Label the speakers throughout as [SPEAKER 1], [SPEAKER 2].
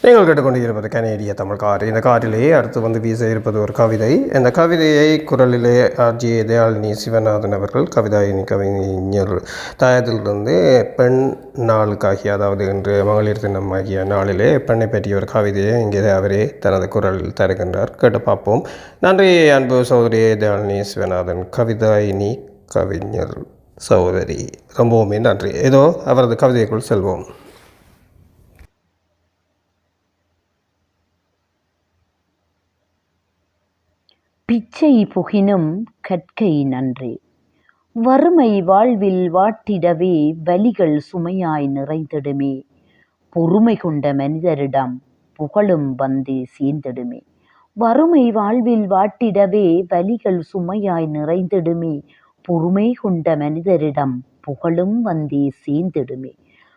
[SPEAKER 1] நீங்கள் கேட்டுக்கொண்டிருப்பது கனேடிய தமிழ் கார். இந்த காரிலேயே அடுத்து வந்து வீச இருப்பது ஒரு கவிதை. இந்த கவிதையை குரலிலே ஆர்ஜி தயாளினி சிவநாதன் அவர்கள் கவிதாயினி கவிஞர் தாயத்திலிருந்து பெண் நாளுக்காகிய அதாவது இன்று மகளிர் தினம் ஆகிய நாளிலே பெண்ணை பற்றிய ஒரு கவிதையை இங்கே அவரே தனது குரலில் தருகின்றார். கேட்டு பார்ப்போம். நன்றி அன்பு சகோதரி தயாளினி சிவநாதன் கவிதாயினி கவிஞர் சகோதரி. ரொம்பவுமே நன்றி. ஏதோ அவரது கவிதைக்குள் செல்வோம்.
[SPEAKER 2] பிச்சை புகினும் கற்கை நன்றே. வறுமை வாழ்வில் வாட்டிடவே வலிகள் சுமையாய் நிறைந்திடுமே. பொறுமை கொண்ட மனிதரிடம் புகழும் வந்து சேர்ந்திடுமே. வறுமை வாழ்வில் வாட்டிடவே வலிகள் சுமையாய் நிறைந்திடுமே. பொறுமை கொண்ட மனிதரிடம் புகழும் வந்தே சேர்ந்திடுமே.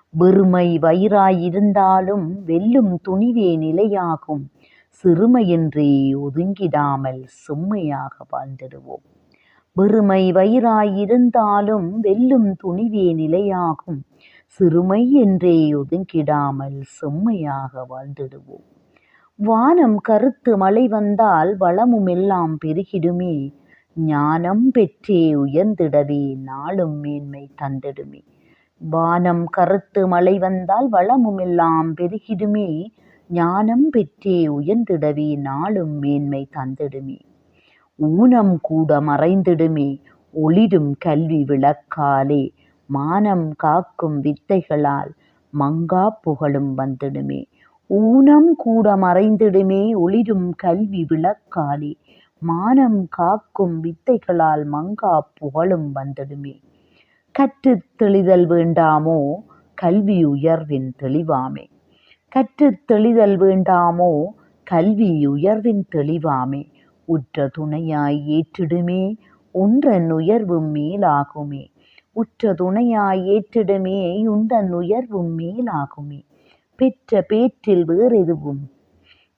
[SPEAKER 2] வெறுமை வயிறாய் இருந்தாலும் வெல்லும் துணிவே நிலையாகும். சிறுமையின்றி ஒதுங்கிடாமல் செம்மையாக வாழ்ந்திடுவோம். வெறுமை வயிறாயிருந்தாலும் வெல்லும் துணிவே நிலையாகும். சிறுமை என்றே ஒதுங்கிடாமல் செம்மையாக வாழ்ந்திடுவோம். வானம் கருத்து மழை வந்தால் வளமும் எல்லாம் பெருகிடுமே. ஞானம் பெற்றே உயர்ந்திடவே நாளும் மேன்மை தந்திடுமே. வானம் கருத்து மழை வந்தால் வளமும் எல்லாம் பெருகிடுமே. ஞானம் பெற்றே உயர்ந்திடவே நாளும் மேன்மை தந்திடுமே. ஊனம் கூட மறைந்திடுமே ஒளிரும் கல்வி விளக்காலே மானம் காக்கும் வித்தைகளால் மங்கா புகழும் வந்திடுமே. ஊனம் கூட மறைந்திடுமே ஒளிரும் கல்வி விளக்காலே மானம் காக்கும் வித்தைகளால் மங்கா புகழும் வந்திடுமே. கற்றுத் தெளிதல் வேண்டாமோ கல்வி உயர்வின் தெளிவாமே. கற்றுத் தெளிதல் வேண்டாமோ? கல்வி உயர்வின் தெளிவாமே. உற்ற துணையாய் ஏற்றிடுமே. ஒன்றன் உயர்வும் மேலாகுமே. உற்ற துணையாய் ஏற்றிடுமே. உந்தன் உயர்வும் மேலாகுமே. பெற்ற பேற்றில் வேறெதுவும்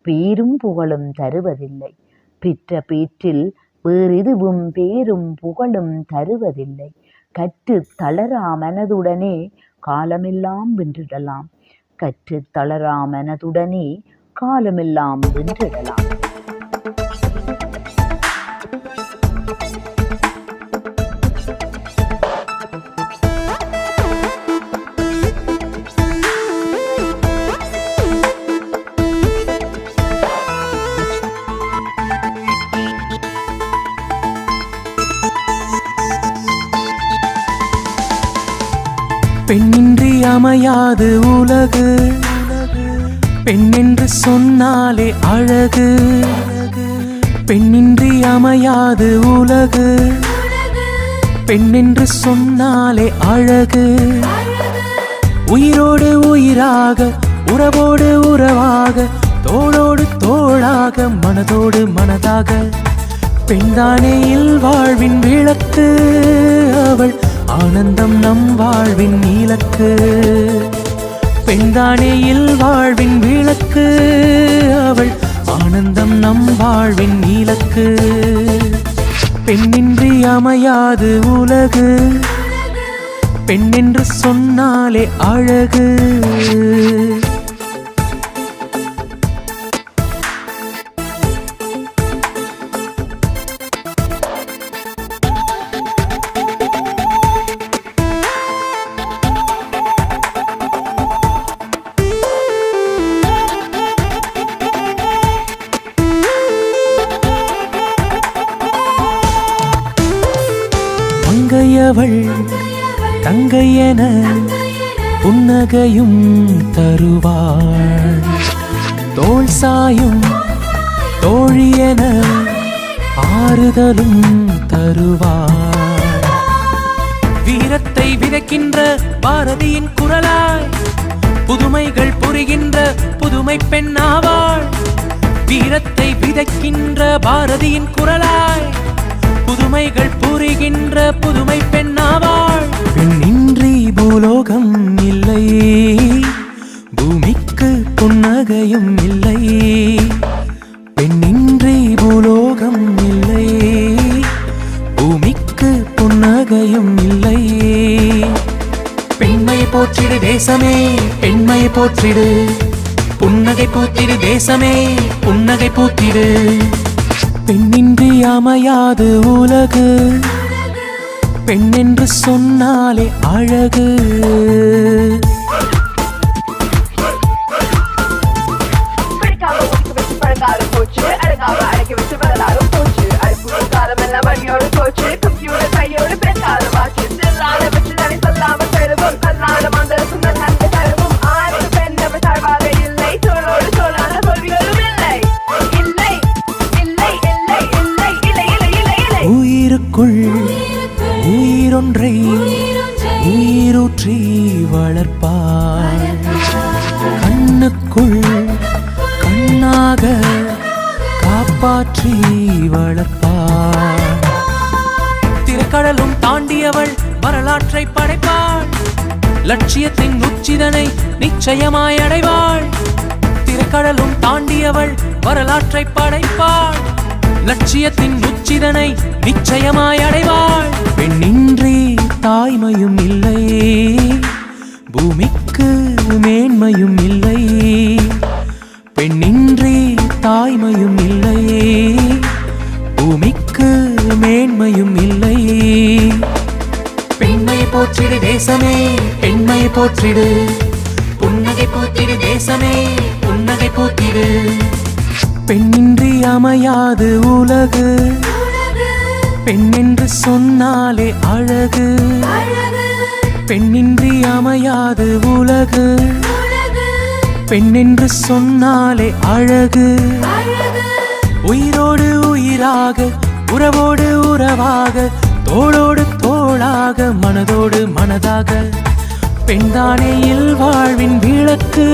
[SPEAKER 2] பேரும் புகழும் தருவதில்லை. பெற்ற பேற்றில் வேறெதுவும் பேரும் புகழும் தருவதில்லை. கற்று தளரா மனதுடனே காலமெல்லாம் வென்றிடலாம். கற்று தளராமனதுடனே காலமெல்லாம் வென்றிடலாம்.
[SPEAKER 3] பெண்ணின் பெண்ணின்றி அமையாது உலகு. பெண்ணென்று சொன்னாலே அழகு. பெண்ணின்றி அமையாது உலகு. பெண்ணென்று சொன்னாலே அழகு. உயிரோடு உயிராக உறவோடு உறவாக தோளோடு தோளாக மனதோடு மனதாக. பெண்தானே இல்வாழ்வின் விளக்கு. அவள் ஆனந்தம் நம் வாழ்வின் நீலக்கு. பெண்தானேயில் வாழ்வின் விளக்கு. அவள் ஆனந்தம் நம் வாழ்வின் நீலக்கு. பெண்ணின்றி அமையாது உலகு. பெண்ணென்று சொன்னாலே அழகு. மங்கையவள் தங்கையென புன்னகையும் தருவாள். தோல் சாயும் தோழியென ஆறுதலும் தருவாள். வீரத்தை விதைக்கின்ற பாரதியின் குரலாய் புதுமைகள் புரிகின்ற புதுமை பெண்ணாவாள். வீரத்தை விதைக்கின்ற பாரதியின் குரலாய் புதுமைகள் புரிகின்ற புதுமை பெண்ணாவாள். பெண்ணின்றி பூலோகம் இல்லை. பூமிக்கு புன்னகையும் இல்லை. பெண்ணின்றி பூலோகம் இல்லை. பூமிக்கு புன்னகையும் இல்லை. பெண்மையை போற்றிடு தேசமே பெண்மையை போற்றிடு. புன்னகை பூத்திடு தேசமே புன்னகை பூத்திடு பெண்ணின்றி அமையாது உலகு. பெண் என்று சொன்னாலே அழகு.
[SPEAKER 4] அழகாக அழகி வச்சு
[SPEAKER 3] லட்சியத்தின் உச்சிதனை நிச்சயமாய் அடைவாள். திருக்கடலும் தாண்டியவள் வரலாற்றை படைப்பாள். லட்சியத்தின் உச்சிதனை நிச்சயமாய் அடைவாள். பெண்ணின்றி தாய்மையும் இல்லை. பூமிக்கு மேன்மையும் இல்லை. பெண்ணின்றி தாய்மையும் இல்லை. பூமிக்கு மேன்மையும் இல்லை. போற்றிடு தேசமே. பெண்மையை போற்றிடு. புன்னகை போற்றிடு தேசமே. புன்னகை போற்றிடு. பெண்ணின்றி அமையாது உலகு. பெண் என்று சொன்னாலே அழகு. பெண்ணின்றி அமையாது உலகு. பெண் என்று சொன்னாலே அழகு. உயிரோடு உயிராக உறவோடு உறவாக தோளோடு தோளாக மனதோடு மனதாக. பெண்தானே இல் வாழ்வின் விளக்கு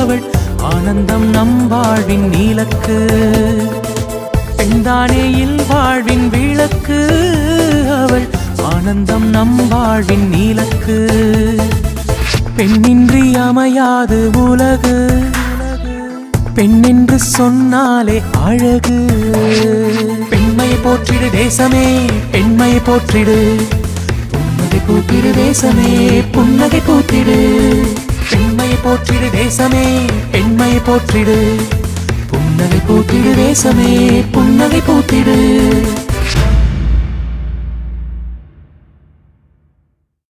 [SPEAKER 3] அவள் ஆனந்தம் நம் வாழ்வின் நீலக்கு. பெண்தானே இல் வாழ்வின் விளக்கு அவள் ஆனந்தம் நம் வாழ்வின் நீலக்கு. பெண்ணின்றி அமையாது உலகு பெண்ணென்று சொன்னாலே அழகு. போற்றிடு தேசமே பெண்மையை போற்றிடு. புன்னகை பூத்திடு தேசமே புன்னகை பூத்திடு. பெண்மையை போற்றிடு தேசமே பெண்மையை போற்றிடு. புன்னகை பூத்திடு தேசமே புன்னகை பூத்திடு.